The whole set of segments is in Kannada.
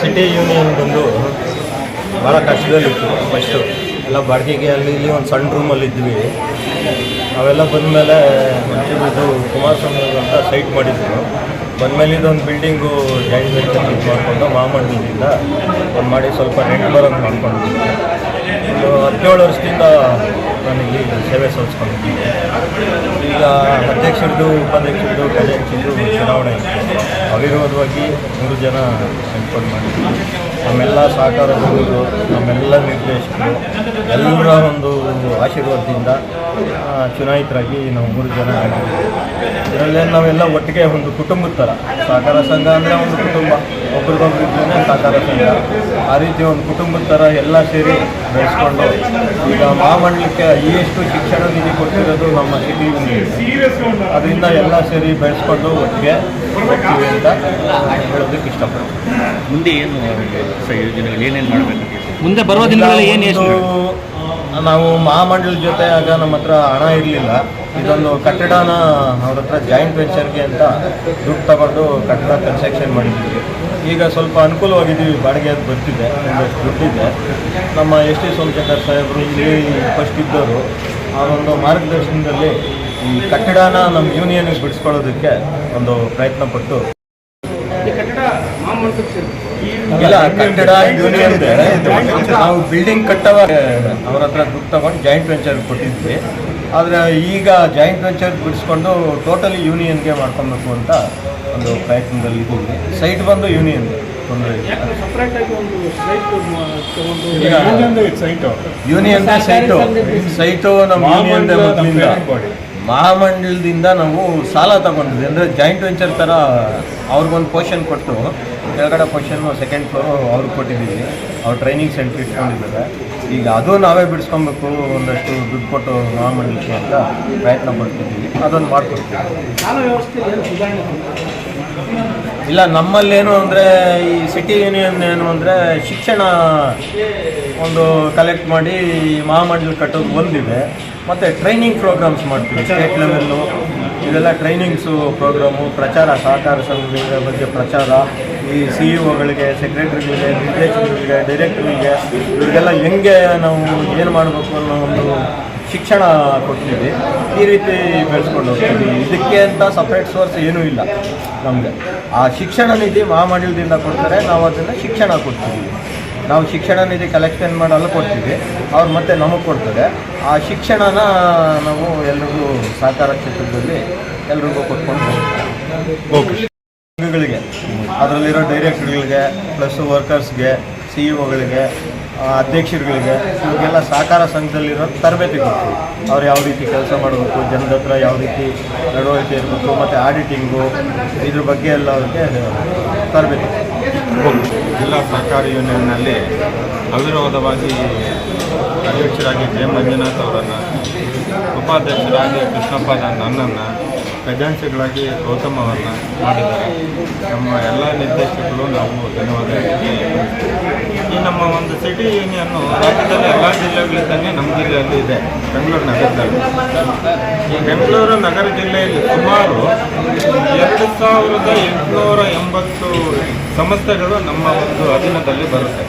ಸಿಟಿ ಯೂನಿಯನ್ ಬಂದು ಭಾಳ ಕಷ್ಟದಲ್ಲಿತ್ತು ಫಸ್ಟು ಎಲ್ಲ ಬಾಡಿಗೆಗೆ ಅಲ್ಲಿ ಇಲ್ಲಿ ಒಂದು ಸಣ್ಣ ರೂಮಲ್ಲಿ ಇದ್ವಿ. ಅವೆಲ್ಲ ಬಂದಮೇಲೆ ಇದು ಕುಮಾರಸ್ವಾಮಿ ಅಂತ ಸೈಟ್ ಮಾಡಿದ್ರು. ಬಂದಮೇಲೆ ಇದೊಂದು ಬಿಲ್ಡಿಂಗು ಜಾಯಿಂಟ್ ವೆಂಚರ್ ಮಾಡಿಕೊಂಡು ಮಹಾಮಂಡಲದಿಂದ ಒಂದು ಮಾಡಿ ಸ್ವಲ್ಪ ರೆಂಟ್ ಬರೋಂಗೆ ಮಾಡ್ಕೊಂಡು. ಒಂದು ಹದಿನೇಳು ವರ್ಷದಿಂದ ನಾನು ಸೇವೆ ಸಲ್ಲಿಸ್ಕೊಂಡಿದ್ದೀನಿ. ಈಗ ಅಧ್ಯಕ್ಷರದ್ದು, ಉಪಾಧ್ಯಕ್ಷರದ್ದು ಕಾರ್ಯಾಧ್ಯಕ್ಷರದು ಚುನಾವಣೆ ಇತ್ತು. ಅವಿರೋಧವಾಗಿ ಮೂರು ಜನ ಕನ್ಫರ್ಮ್ ಮಾಡಿದ್ವಿ ನಮ್ಮೆಲ್ಲ ಸಹಕಾರ ಸಹಕಾರದವರು ನಮ್ಮೆಲ್ಲ ನಿರ್ದೇಶಕರು, ಎಲ್ಲರ ಒಂದು ಆಶೀರ್ವಾದದಿಂದ ಚುನಾಯಿತರಾಗಿ ನಾವು ಮೂರು ಜನ ಆಗಿದ್ದೀವಿ. ಇದರಲ್ಲೇ ನಾವೆಲ್ಲ ಒಟ್ಟಿಗೆ ಒಂದು ಕುಟುಂಬದ ಥರ. ಸಹಕಾರ ಸಂಘ ಅಂದರೆ ಒಂದು ಕುಟುಂಬ. ಒಬ್ರಿಗೊಬ್ರು ಇದ್ರೇ ಸಹಕಾರ ಸಂಘ. ಆ ರೀತಿ ಒಂದು ಕುಟುಂಬದ ಥರ ಎಲ್ಲ ಸೇರಿ ಬೆಳೆಸ್ಕೊಂಡು, ಈಗ ಮಹಾಮಂಡಲಕ್ಕೆ ಎಷ್ಟು ಶಿಕ್ಷಣ ನಿಧಿ ಕೊಟ್ಟಿರೋದು ನಮ್ಮ ಸಿಟಿ ಅದರಿಂದ ಎಲ್ಲ ಸೇರಿ ಬೆಳೆಸ್ಕೊಂಡು ಒಟ್ಟಿಗೆ ಅಂತ ಹೇಳೋದಕ್ಕೆ ಇಷ್ಟಪಡ್ತೀನಿ. ಮುಂದೆ ಏನು ಯೋಜನೆಗಳು ಏನೇನು ಮಾಡಬೇಕು ಮುಂದೆ ಬರುವ ದಿನಗಳಲ್ಲಿ ಏನು ಯೋಚನೆ? ನಾವು ಮಹಾಮಂಡಲ ಜೊತೆ ಆಗ ನಮ್ಮ ಹತ್ರ ಹಣ ಇರಲಿಲ್ಲ. ಇದೊಂದು ಕಟ್ಟಡನ ಅವ್ರ ಹತ್ರ ಜಾಯಿಂಟ್ ವೆಂಚರ್ಗೆ ಅಂತ ದುಡ್ಡು ತಗೊಂಡು ಕಟ್ಟಡ ಕನ್ಸ್ಟ್ರಕ್ಷನ್ ಮಾಡಿದ್ದೀವಿ ಈಗ ಸ್ವಲ್ಪ ಅನುಕೂಲವಾಗಿದ್ದೀವಿ ಬಾಡಿಗೆ ಅದು ಬರ್ತಿದೆ ಒಂದಷ್ಟು ದುಡ್ಡಿದೆ. ನಮ್ಮ ಎಸ್ ಟಿ ಸೋಮಶೇಖರ್ ಸಾಹೇಬರು ಇಲ್ಲಿ ಫಸ್ಟ್ ಇದ್ದವರು. ಅವರೊಂದು ಮಾರ್ಗದರ್ಶನದಲ್ಲಿ ಈ ಕಟ್ಟಡನ ನಮ್ಮ ಯೂನಿಯನ್ಗೆ ಬಿಡಿಸ್ಕೊಳ್ಳೋದಕ್ಕೆ ಒಂದು ಪ್ರಯತ್ನ ಪಟ್ಟು ಇಲ್ಲ ಕಟ್ಟಡ ಯೂನಿಯನ್ ನಾವು ಬಿಲ್ಡಿಂಗ್ ಕಟ್ಟವಾಗ ಅವ್ರ ಹತ್ರ ದುಡ್ಡು ತಗೊಂಡು ಜಾಯಿಂಟ್ ವೆಂಚರ್ ಕೊಟ್ಟಿದ್ವಿ. ಆದರೆ ಈಗ ಜಾಯಿಂಟ್ ವೆಂಚರ್ ಬಿಡಿಸ್ಕೊಂಡು ಟೋಟಲಿ ಯೂನಿಯನ್ಗೆ ಮಾಡ್ಕೊಬೇಕು ಅಂತ ಒಂದು ಪ್ರಯತ್ನದಲ್ಲಿ ಇದ್ದೀವಿ. ಸೈಟ್ ಬಂದು ಯೂನಿಯನ್ ತೊಂದರೆ ಯೂನಿಯನ್ ಸೈಟು ಸೈಟು ನಮ್ಮ ಯೂನಿಯನ್ ಮೊದಲಿಂದ ಮಹಾಮಂಡಲದಿಂದ ನಾವು ಸಾಲ ತಗೊಂಡಿದ್ವಿ. ಅಂದರೆ ಜಾಯಿಂಟ್ ವೆಂಚರ್ ಥರ ಅವ್ರಿಗೊಂದು ಪೋರ್ಷನ್ ಕೊಟ್ಟು, ಕೆಳಗಡೆ ಪೋರ್ಷನ್ನು ಸೆಕೆಂಡ್ ಫ್ಲೋರು ಅವ್ರಿಗೆ ಕೊಟ್ಟಿದ್ದೀವಿ. ಅವ್ರು ಟ್ರೈನಿಂಗ್ ಸೆಂಟ್ರ್ ಇಟ್ಕೊಂಡಿದ್ದಾರೆ. ಈಗ ಅದು ನಾವೇ ಬಿಡಿಸ್ಕೊಬೇಕು ಒಂದಷ್ಟು ದುಡ್ಡು ಕೊಟ್ಟು ಮಹಾಮಂಡಲಕ್ಕೆ ಅಂತ ಪ್ರಯತ್ನ ಪಡ್ತಿದ್ದೀವಿ. ಅದೊಂದು ಮಾಡ್ಕೊಡ್ತೀವಿ. ಇಲ್ಲ, ನಮ್ಮಲ್ಲೇನು ಅಂದರೆ ಈ ಸಿಟಿ ಯೂನಿಯನ್ ಏನು ಅಂದರೆ ಶಿಕ್ಷಣ ಒಂದು ಕಲೆಕ್ಟ್ ಮಾಡಿ ಮಹಾಮಂಡಲ ಕಟ್ಟೋದು ಒಂದಿದೆ. ಮತ್ತು ಟ್ರೈನಿಂಗ್ ಪ್ರೋಗ್ರಾಮ್ಸ್ ಮಾಡ್ತೀವಿ. ಸ್ಟೇಟ್ ಲೆವೆಲ್ಲು ಇದೆಲ್ಲ ಟ್ರೈನಿಂಗ್ಸು ಪ್ರೋಗ್ರಾಮು ಪ್ರಚಾರ ಸಹಕಾರ ಸಂಘಗಳ ಬಗ್ಗೆ ಪ್ರಚಾರ. ಈ ಸಿ ಇ ಒಗಳಿಗೆ ಸೆಕ್ರೆಟರಿಗಳಿಗೆ ನಿರ್ದೇಶಕರಿಗೆ ಡೈರೆಕ್ಟರ್ಗಳಿಗೆ ಇವರಿಗೆಲ್ಲ ಹೆಂಗೆ ನಾವು ಏನು ಮಾಡಬೇಕು ಅನ್ನೋ ಒಂದು ಶಿಕ್ಷಣ ಕೊಡ್ತೀವಿ. ಈ ರೀತಿ ಬೆಳೆಸ್ಕೊಂಡು ಹೋಗ್ತೀವಿ. ಇದಕ್ಕೆ ಅಂತ ಸಪ್ರೇಟ್ ಸೋರ್ಸ್ ಏನೂ ಇಲ್ಲ ನಮಗೆ. ಆ ಶಿಕ್ಷಣ ನಿಧಿ ಮಹಾಮಂಡಲದಿಂದ ಕೊಡ್ತಾರೆ. ನಾವು ಅದನ್ನು ಶಿಕ್ಷಣ ಕೊಡ್ತೀವಿ. ನಾವು ಶಿಕ್ಷಣ ನಿಧಿ ಕಲೆಕ್ಷನ್ ಮಾಡಲು ಅಲ್ಲಿ ಕೊಡ್ತೀವಿ. ಅವ್ರು ಮತ್ತೆ ನಮಗೆ ಕೊಡ್ತಾರೆ. ಆ ಶಿಕ್ಷಣನ ನಾವು ಎಲ್ರಿಗೂ ಸಹಕಾರ ಕ್ಷೇತ್ರದಲ್ಲಿ ಎಲ್ರಿಗೂ ಕೊಟ್ಕೊಂಡು ಹೋಗ್ತೀವಿ ಸಂಘಗಳಿಗೆ ಅದರಲ್ಲಿರೋ ಡೈರೆಕ್ಟರ್ಗಳಿಗೆ ಪ್ಲಸ್ ವರ್ಕರ್ಸ್ಗೆ ಸಿ ಇ ಒಗಳಿಗೆ ಅಧ್ಯಕ್ಷರುಗಳಿಗೆ ಇವರಿಗೆಲ್ಲ ಸಹಕಾರ ಸಂಘದಲ್ಲಿರೋ ತರಬೇತಿ ಕೊಡ್ತೀವಿ. ಅವ್ರು ಯಾವ ರೀತಿ ಕೆಲಸ ಮಾಡಬೇಕು ಜನದ ಹತ್ರ ಯಾವ ರೀತಿ ನಡವಳಿಕೆ ಇರಬೇಕು, ಮತ್ತು ಆಡಿಟಿಂಗು, ಇದ್ರ ಬಗ್ಗೆ ಎಲ್ಲ ಅವ್ರಿಗೆ ತರಬೇತಿ. ಜಿಲ್ಲಾ ಸಹಕಾರಿ ಯೂನಿಯನ್ನಲ್ಲಿ ಅವಿರೋಧವಾಗಿ ಅಧ್ಯಕ್ಷರಾಗಿ ಜೆ. ಮಂಜುನಾಥ್ ಅವರನ್ನು, ಉಪಾಧ್ಯಕ್ಷರಾಗಿ ಕೃಷ್ಣಪ್ಪ ನನ್ನನ್ನು, ಖಜಾಂಚಿಗಳಾಗಿ ಗೌತಮ್ ಅವರನ್ನ ಮಾಡಿದ್ದಾರೆ. ನಮ್ಮ ಎಲ್ಲ ನಿರ್ದೇಶಕರು ನಾವು ಧನ್ಯವಾದ ಹೇಳ್ತೀವಿ. ಈ ನಮ್ಮ ಒಂದು ಸಿಟಿ ಯೂನಿಯನ್ನು ರಾಜ್ಯದಲ್ಲಿ ಎಲ್ಲ ಜಿಲ್ಲೆಗಳಿಂದಲೇ ನಮ್ಮ ಜಿಲ್ಲೆಯಲ್ಲಿ ಇದೆ. ಬೆಂಗಳೂರು ನಗರದಲ್ಲಿ. ಈ ಬೆಂಗಳೂರು ನಗರ ಜಿಲ್ಲೆಯಲ್ಲಿ ಸುಮಾರು ಎರಡು ಸಾವಿರದ ಎಂಟುನೂರ ಎಂಬತ್ತು ಸಂಸ್ಥೆಗಳು ನಮ್ಮ ಒಂದು ಅಧೀನದಲ್ಲಿ ಬರುತ್ತೆ.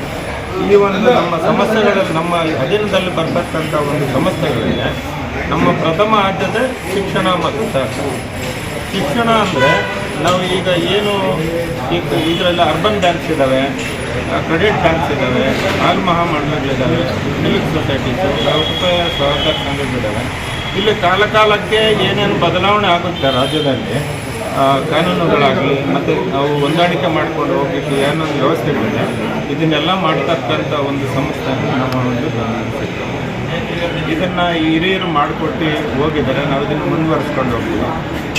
ಈ ಒಂದು ನಮ್ಮ ಸಮಸ್ಯೆಗಳಲ್ಲಿ ನಮ್ಮ ಅಧೀನದಲ್ಲಿ ಬರ್ತಕ್ಕಂಥ ಒಂದು ಸಮಸ್ಯೆಗಳಿಗೆ ನಮ್ಮ ಪ್ರಥಮ ಆದ್ಯತೆ ಶಿಕ್ಷಣ ಮತ್ತು ಶಿಕ್ಷಣ ಅಂದರೆ ನಾವು ಈಗ ಏನು ಇದರಲ್ಲಿ ಅರ್ಬನ್ ಬ್ಯಾಂಕ್ಸ್ ಇದ್ದಾವೆ ಕ್ರೆಡಿಟ್ ಬ್ಯಾಂಕ್ಸ್ ಇದ್ದಾವೆ ಆಲ್ ಮಹಾಮಂಡಲಗಳಿದ್ದಾವೆ ಸಿವಿಲ್ ಸೊಸೈಟೀಸು ವ್ಯವಸಾಯ ಸಹಕಾರ ಸಂಘಗಳಿದ್ದಾವೆ ಇಲ್ಲಿ ಕಾಲಕಾಲಕ್ಕೆ ಏನೇನು ಬದಲಾವಣೆ ಆಗುತ್ತೆ ರಾಜ್ಯದಲ್ಲಿ ಕಾನೂನುಗಳಾಗಲಿ, ಮತ್ತು ನಾವು ಹೊಂದಾಣಿಕೆ ಮಾಡಿಕೊಂಡು ಹೋಗಲಿಕ್ಕೆ ಏನೊಂದು ವ್ಯವಸ್ಥೆಗಳಿದೆ, ಇದನ್ನೆಲ್ಲ ಮಾಡ್ತಕ್ಕಂಥ ಒಂದು ಸಂಸ್ಥೆ ನಮ್ಮ ಒಂದು ಇದನ್ನು ಹಿರಿಯರು ಮಾಡಿಕೊಟ್ಟು ಹೋಗಿದ್ದಾರೆ. ನಾವು ಇದನ್ನು ಮುಂದುವರಿಸ್ಕೊಂಡು ಹೋಗ್ತೀವಿ.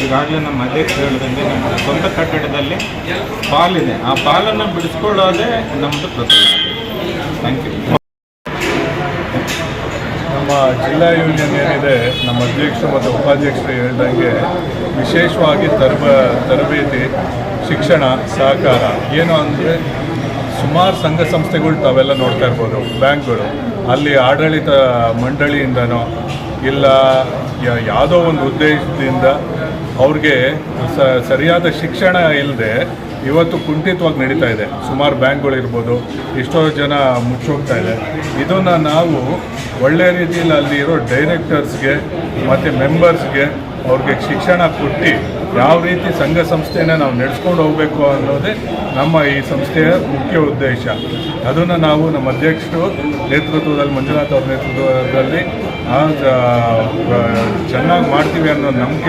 ಈಗಾಗಲೇ ನಮ್ಮ ಅಧ್ಯಕ್ಷರು ಹೇಳಿದಂಗೆ ನಮ್ಮ ಸ್ವಂತ ಕಟ್ಟಡದಲ್ಲಿ ಪಾಲಿದೆ. ಆ ಪಾಲನ್ನು ಬಿಡಿಸ್ಕೊಳ್ಳೋದೇ ನಮ್ಮದು ಪ್ರಥಮ. ಥ್ಯಾಂಕ್ ಯು ನಮ್ಮ ಜಿಲ್ಲಾ ಯೂನಿಯನ್ ಏನಿದೆ, ನಮ್ಮ ಅಧ್ಯಕ್ಷರು ಮತ್ತು ಉಪಾಧ್ಯಕ್ಷರು ಹೇಳಿದಂಗೆ ವಿಶೇಷವಾಗಿ ತರಬ, ತರಬೇತಿ, ಶಿಕ್ಷಣ, ಸಹಕಾರ, ಏನು ಅಂದರೆ ಸುಮಾರು ಸಂಘ ಸಂಸ್ಥೆಗಳು ತಾವೆಲ್ಲ ನೋಡ್ತಾ ಇರ್ಬೋದು, ಬ್ಯಾಂಕ್ಗಳು. ಅಲ್ಲಿ ಆಡಳಿತ ಮಂಡಳಿಯಿಂದನೋ ಇಲ್ಲ ಯಾವುದೋ ಒಂದು ಉದ್ದೇಶದಿಂದ ಅವ್ರಿಗೆ ಸರಿಯಾದ ಶಿಕ್ಷಣ ಇಲ್ಲದೆ ಇವತ್ತು ಕುಂಠಿತವಾಗಿ ನಡೀತಾ ಇದೆ. ಸುಮಾರು ಬ್ಯಾಂಕ್ಗಳಿರ್ಬೋದು ಎಷ್ಟೋ ಜನ ಮುಚ್ಚೋಗ್ತಾ ಇದೆ. ಇದನ್ನು ನಾವು ಒಳ್ಳೆಯ ರೀತಿಯಲ್ಲಿ ಅಲ್ಲಿರೋ ಡೈರೆಕ್ಟರ್ಸ್ಗೆ ಮತ್ತು ಮೆಂಬರ್ಸ್ಗೆ ಅವ್ರಿಗೆ ಶಿಕ್ಷಣ ಕೊಟ್ಟು ಯಾವ ರೀತಿ ಸಂಘ ಸಂಸ್ಥೆನ ನಾವು ನಡೆಸ್ಕೊಂಡು ಹೋಗಬೇಕು ಅನ್ನೋದೇ ನಮ್ಮ ಈ ಸಂಸ್ಥೆಯ ಮುಖ್ಯ ಉದ್ದೇಶ. ಅದನ್ನು ನಾವು ನಮ್ಮ ಅಧ್ಯಕ್ಷರು ನೇತೃತ್ವದಲ್ಲಿ, ಮಂಜುನಾಥ್ ಅವ್ರ ನೇತೃತ್ವದಲ್ಲಿ ಚೆನ್ನಾಗಿ ಮಾಡ್ತೀವಿ ಅನ್ನೋ ನಂಬಿಕೆ